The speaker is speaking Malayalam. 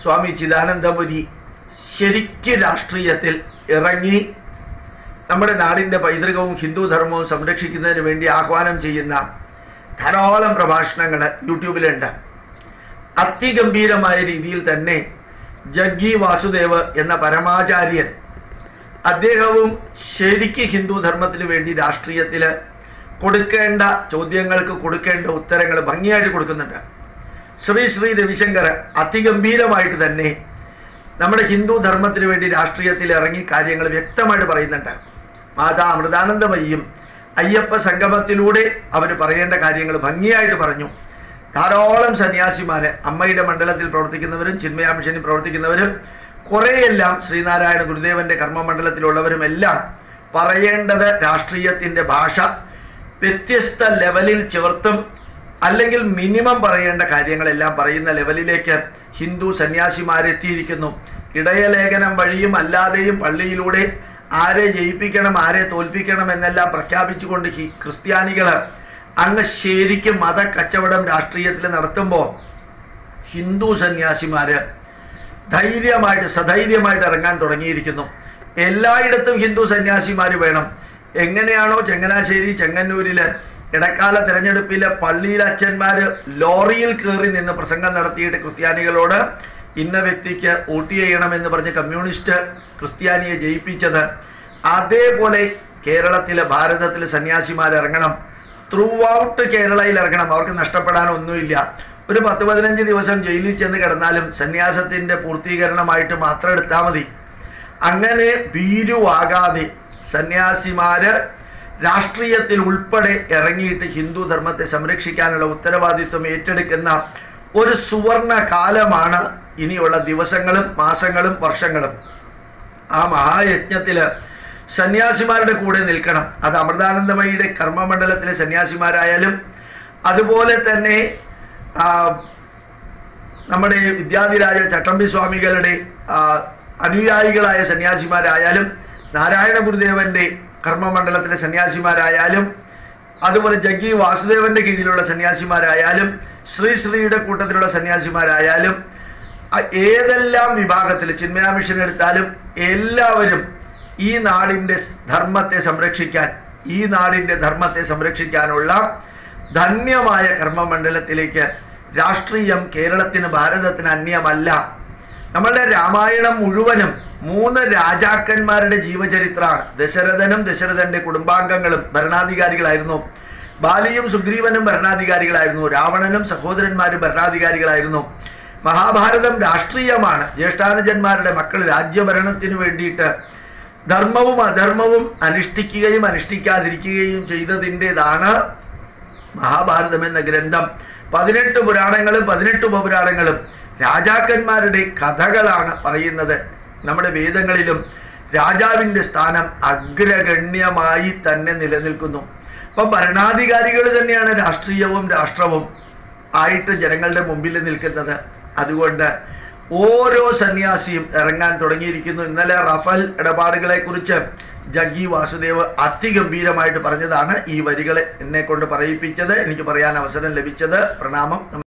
സ്വാമി ചിദാനന്ദപുരി ശരിക്ക് രാഷ്ട്രീയത്തിൽ ഇറങ്ങി നമ്മുടെ നാടിന്റെ പൈതൃകവും ഹിന്ദു ധർമ്മവും സംരക്ഷിക്കുന്നതിന് വേണ്ടി ആഹ്വാനം ചെയ്യുന്ന ധാരാളം പ്രഭാഷണങ്ങൾ യൂട്യൂബിലുണ്ട്. അതിഗംഭീരമായ രീതിയിൽ തന്നെ ജഗ്ഗി വാസുദേവ് എന്ന പരമാചാര്യൻ അദ്ദേഹവും ശരിക്ക് ഹിന്ദു ധർമ്മത്തിന് വേണ്ടി രാഷ്ട്രീയത്തിൽ കൊടുക്കേണ്ട ചോദ്യങ്ങൾക്ക് കൊടുക്കേണ്ട ഉത്തരങ്ങൾ ഭംഗിയായിട്ട് കൊടുക്കുന്നുണ്ട്. ശ്രീ ശ്രീ രവിശങ്കർ അതിഗംഭീരമായിട്ട് തന്നെ നമ്മുടെ ഹിന്ദു ധർമ്മത്തിന് വേണ്ടി രാഷ്ട്രീയത്തിൽ ഇറങ്ങി കാര്യങ്ങൾ വ്യക്തമായിട്ട് പറയുന്നുണ്ട്. മാതാ അമൃതാനന്ദമയ്യും അയ്യപ്പ സംഗമത്തിലൂടെ അവർ പറയേണ്ട കാര്യങ്ങൾ ഭംഗിയായിട്ട് പറഞ്ഞു. ധാരാളം സന്യാസിമാര് അമ്മയുടെ മണ്ഡലത്തിൽ പ്രവർത്തിക്കുന്നവരും ചിന്മയാ മിഷനിൽ പ്രവർത്തിക്കുന്നവരും കുറേയെല്ലാം ശ്രീനാരായണ ഗുരുദേവന്റെ കർമ്മമണ്ഡലത്തിലുള്ളവരും എല്ലാം പറയേണ്ടത് രാഷ്ട്രീയത്തിന്റെ ഭാഷ വ്യത്യസ്ത ലെവലിൽ ചേർത്തും അല്ലെങ്കിൽ മിനിമം പറയേണ്ട കാര്യങ്ങളെല്ലാം പറയുന്ന ലെവലിലേക്ക് ഹിന്ദു സന്യാസിമാരെത്തിയിരിക്കുന്നു ഇടയലേഖനം വഴിയും അല്ലാതെയും പള്ളിയിലൂടെ ആരെ ജയിപ്പിക്കണം ആരെ തോൽപ്പിക്കണം എന്നെല്ലാം പ്രഖ്യാപിച്ചുകൊണ്ട് ക്രിസ്ത്യാനികൾ അങ്ങ് ശരിക്കും മത കച്ചവടം രാഷ്ട്രീയത്തിൽ നടത്തുമ്പോൾ ഹിന്ദു സന്യാസിമാര് ധൈര്യമായിട്ട് സധൈര്യമായിട്ട് ഇറങ്ങാൻ തുടങ്ങിയിരിക്കുന്നു. എല്ലായിടത്തും ഹിന്ദു സന്യാസിമാര് വേണം. എങ്ങനെയാണോ ചങ്ങനാശ്ശേരി ചെങ്ങന്നൂരിൽ ഇടക്കാല തെരഞ്ഞെടുപ്പിലെ പള്ളിയിൽ അച്ഛന്മാര് ലോറിയിൽ കയറി നിന്ന് പ്രസംഗം നടത്തിയിട്ട് ക്രിസ്ത്യാനികളോട് ഇന്ന വ്യക്തിക്ക് വോട്ട് ചെയ്യണമെന്ന് പറഞ്ഞ് കമ്മ്യൂണിസ്റ്റ് ക്രിസ്ത്യാനിയെ ജയിപ്പിച്ചത്. അതേപോലെ കേരളത്തിലെ ഭാരതത്തിലെ സന്യാസിമാരിറങ്ങണം. ത്രൂ ഔട്ട് കേരളയിൽ ഇറങ്ങണം അവർക്ക് നഷ്ടപ്പെടാനൊന്നുമില്ല. ഒരു പത്ത് പതിനഞ്ച് ദിവസം ജയിലിൽ ചെന്ന് കിടന്നാലും സന്യാസത്തിന്റെ പൂർത്തീകരണമായിട്ട് മാത്രം എടുത്താൽ മതി. അങ്ങനെ ഭീരുവാകാതെ സന്യാസിമാര് രാഷ്ട്രീയത്തിൽ ഉൾപ്പെടെ ഇറങ്ങിയിട്ട് ഹിന്ദു ധർമ്മത്തെ സംരക്ഷിക്കാനുള്ള ഉത്തരവാദിത്വം ഏറ്റെടുക്കുന്ന ഒരു സുവർണ കാലമാണ് ഇനിയുള്ള ദിവസങ്ങളും മാസങ്ങളും വർഷങ്ങളും. ആ മഹായജ്ഞത്തിൽ സന്യാസിമാരുടെ കൂടെ നിൽക്കണം. അത് അമൃതാനന്ദമയിയുടെ കർമ്മമണ്ഡലത്തിലെ സന്യാസിമാരായാലും അതുപോലെ തന്നെ നമ്മുടെ വിദ്യാധിരാജ ചട്ടമ്പി സ്വാമികളുടെ അനുയായികളായ സന്യാസിമാരായാലും നാരായണ ഗുരുദേവന്റെ കർമ്മമണ്ഡലത്തിലെ സന്യാസിമാരായാലും അതുപോലെ ജഗ്ഗി വാസുദേവന്റെ കീഴിലുള്ള സന്യാസിമാരായാലും ശ്രീ ശ്രീയുടെ കൂട്ടത്തിലുള്ള സന്യാസിമാരായാലും ഏതെല്ലാം വിഭാഗത്തിൽ ചിന്മയാ മിഷൻ എടുത്താലും എല്ലാവരും ഈ നാടിന്റെ ധർമ്മത്തെ സംരക്ഷിക്കാൻ ഈ നാടിന്റെ ധർമ്മത്തെ സംരക്ഷിക്കാനുള്ള ധന്യമായ കർമ്മമണ്ഡലത്തിലേക്ക് രാഷ്ട്രീയം കേരളത്തിന് ഭാരതത്തിന് അന്യമല്ല. നമ്മളുടെ രാമായണം മുഴുവനും മൂന്ന് രാജാക്കന്മാരുടെ ജീവചരിത്രമാണ്. ദശരഥനും ദശരഥന്റെ കുടുംബാംഗങ്ങളും ഭരണാധികാരികളായിരുന്നു. ബാലിയും സുഗ്രീവനും ഭരണാധികാരികളായിരുന്നു. രാവണനും സഹോദരന്മാരും ഭരണാധികാരികളായിരുന്നു. മഹാഭാരതം രാഷ്ട്രീയമാണ്. ജ്യേഷ്ഠാനുജന്മാരുടെ മക്കൾ രാജ്യഭരണത്തിനു വേണ്ടിയിട്ട് ധർമ്മവും അധർമ്മവും അനുഷ്ഠിക്കുകയും അനുഷ്ഠിക്കാതിരിക്കുകയും ചെയ്തതിന്റെതാണ് മഹാഭാരതം എന്ന ഗ്രന്ഥം. പതിനെട്ട് പുരാണങ്ങളും പതിനെട്ട് ഉപപുരാണങ്ങളും രാജാക്കന്മാരുടെ കഥകളാണ് പറയുന്നത്. നമ്മുടെ വേദങ്ങളിലും രാജാവിന്റെ സ്ഥാനം അഗ്രഗണ്യമായി തന്നെ നിലനിൽക്കുന്നു. അപ്പൊ ഭരണാധികാരികൾ തന്നെയാണ് രാഷ്ട്രീയവും രാഷ്ട്രവും ആയിട്ട് ജനങ്ങളുടെ മുമ്പിൽ നിൽക്കുന്നത്. അതുകൊണ്ട് ഓരോ സന്യാസിയും ഇറങ്ങാൻ തുടങ്ങിയിരിക്കുന്നു. ഇന്നലെ റഫൽ ഇടപാടുകളെ കുറിച്ച് ജഗ്ഗി വാസുദേവ് അതിഗംഭീരമായിട്ട് പറഞ്ഞതാണ്. ഈ വരികളെ എന്നെ കൊണ്ട് പറയിപ്പിച്ചത് എനിക്ക് പറയാൻ അവസരം ലഭിച്ചത് പ്രണാമം.